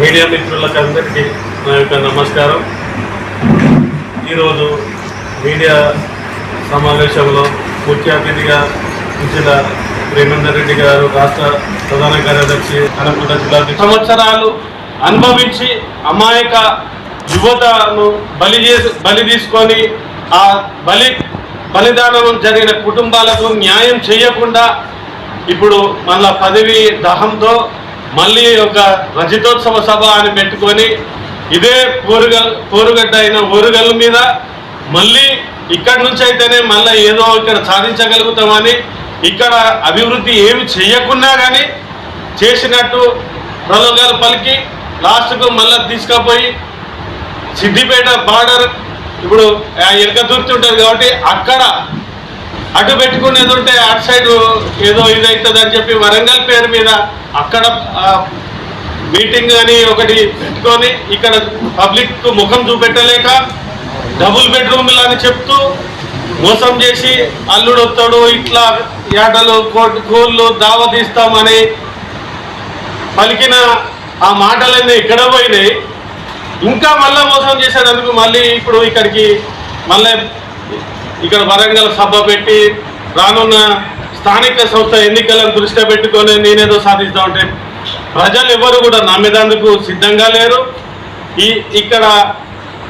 Media మిత్రులకు అందరికీ నా యొక్క నమస్కారం. ఈరోజు మీడియా సమావేశంలో ముఖ్య అతిథిగా ఇచ్చిన ప్రేమేందర్ రెడ్డి గారు రాష్ట్ర ప్రధాన కార్యదర్శి అనుకుంట జిల్లా సంవత్సరాలు అనుభవించి అమాయక యువతను బలి చేసి బలి తీసుకొని ఆ బలి బలిదానం జరిగిన కుటుంబాలకు న్యాయం చేయకుండా ఇప్పుడు మళ్ళా పదవి దహంతో మళ్ళీ ఒక రజతోత్సవ సభ అని పెట్టుకొని ఇదే పోరుగల్ పోరుగడ్డ అయిన ఓరుగల్ మీద మళ్ళీ ఇక్కడ నుంచి అయితేనే మళ్ళీ ఏదో ఇక్కడ సాధించగలుగుతామని ఇక్కడ అభివృద్ధి ఏమి చేయకున్నా కానీ చేసినట్టు ప్రలోగాలు పలికి లాస్ట్కు మళ్ళీ తీసుకుపోయి సిద్దిపేట బార్డర్ ఇప్పుడు ఎనక ఎలక ఉంటుంది కాబట్టి అక్కడ అటు పెట్టుకునేది ఉంటే అటు సైడ్ ఏదో ఇది అవుతుంది అని చెప్పి వరంగల్ పేరు మీద అక్కడ మీటింగ్ అని ఒకటి పెట్టుకొని ఇక్కడ పబ్లిక్ ముఖం చూపెట్టలేక డబుల్ బెడ్రూమ్లు అని చెప్తూ మోసం చేసి అల్లుడు వస్తాడు ఇట్లా ఏటలు కోట్- కోళ్ళు దావ తీస్తామని పలికిన ఆ మాటలన్నీ ఇక్కడ పోయినాయి? ఇంకా మళ్ళీ మోసం చేసేటందుకు మళ్ళీ ఇప్పుడు ఇక్కడికి మళ్ళీ ఇక్కడ వరంగల్ సభ పెట్టి రానున్న స్థానిక సంస్థ ఎన్నికలను దృష్టిలో పెట్టుకొని నేనేదో సాధిస్తా ఉంటే ప్రజలు ఎవరు కూడా నమ్మేదందుకు సిద్ధంగా లేరు. ఈ ఇక్కడ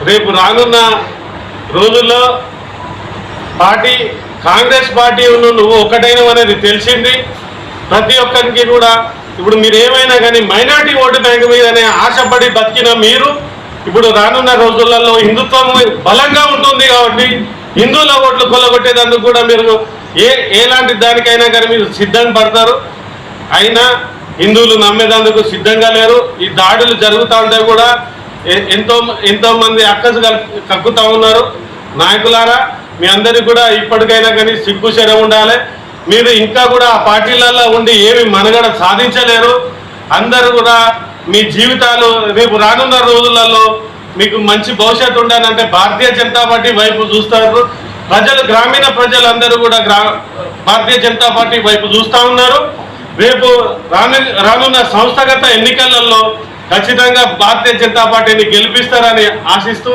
రేపు రానున్న రోజుల్లో పార్టీ కాంగ్రెస్ పార్టీ నువ్వు ఒకటైన అనేది తెలిసింది. ప్రతి ఒక్కరికి కూడా ఇప్పుడు మీరు ఏమైనా కానీ మైనార్టీ ఓటు బ్యాంక్ మీదనే ఆశపడి బతికిన మీరు ఇప్పుడు రానున్న రోజులలో హిందుత్వం బలంగా ఉంటుంది కాబట్టి హిందువుల ఓట్లు కొల్లగొట్టేందుకు కూడా మీరు ఏ ఎలాంటి దానికైనా కానీ మీరు సిద్ధం పడతారు. అయినా హిందువులు నమ్మేదందుకు సిద్ధంగా లేరు. ఈ దాడులు జరుగుతూ ఉంటే కూడా ఎంతో ఎంతోమంది అక్కసు కల్- కక్కుతా ఉన్నారు. నాయకులారా మీ అందరికీ కూడా ఇప్పటికైనా కానీ సిగ్గు శరం ఉండాలి. మీరు ఇంకా కూడా ఆ పార్టీలలో ఉండి ఏమి మనుగడ సాధించలేరు. అందరూ కూడా మీ జీవితాలు రేపు రానున్న రోజులలో మీకు మంచి భవిష్యత్తు ఉండాలంటే భారతీయ జనతా పార్టీ వైపు చూస్తారు. ప్రజలు గ్రామీణ ప్రజలందరూ కూడా గ్రా భారతీయ జనతా పార్టీ వైపు చూస్తూ ఉన్నారు. రేపు రాను రానున్న సంస్థాగత ఎన్నికలలో ఖచ్చితంగా భారతీయ జనతా పార్టీని గెలిపిస్తారని ఆశిస్తూ